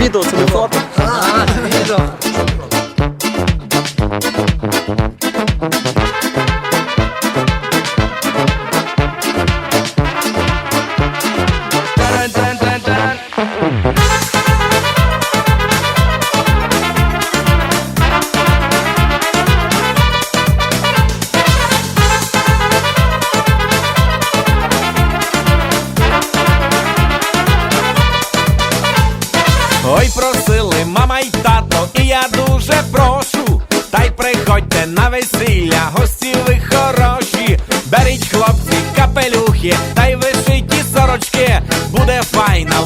Beatles, record. Ah, Beatles. Ой, просили мама й тато, і я дуже прошу. Та й приходьте на весілля, гості ви хороші. Беріть хлопці, капелюхи, та й вишиті сорочки. Буде файна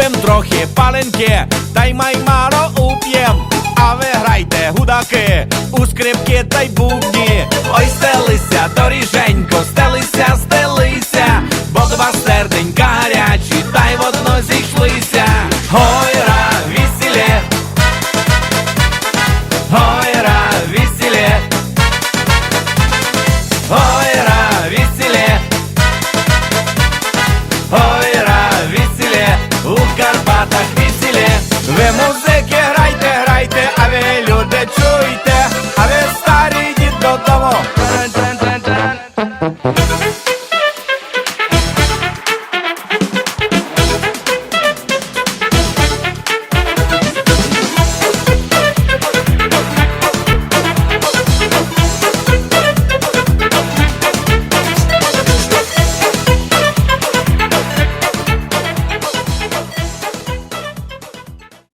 Купим трохи паленки, та й маймаро уп'єм. А ви грайте гудаки, у скрипки та й бубні. Ой, стелися, доріже,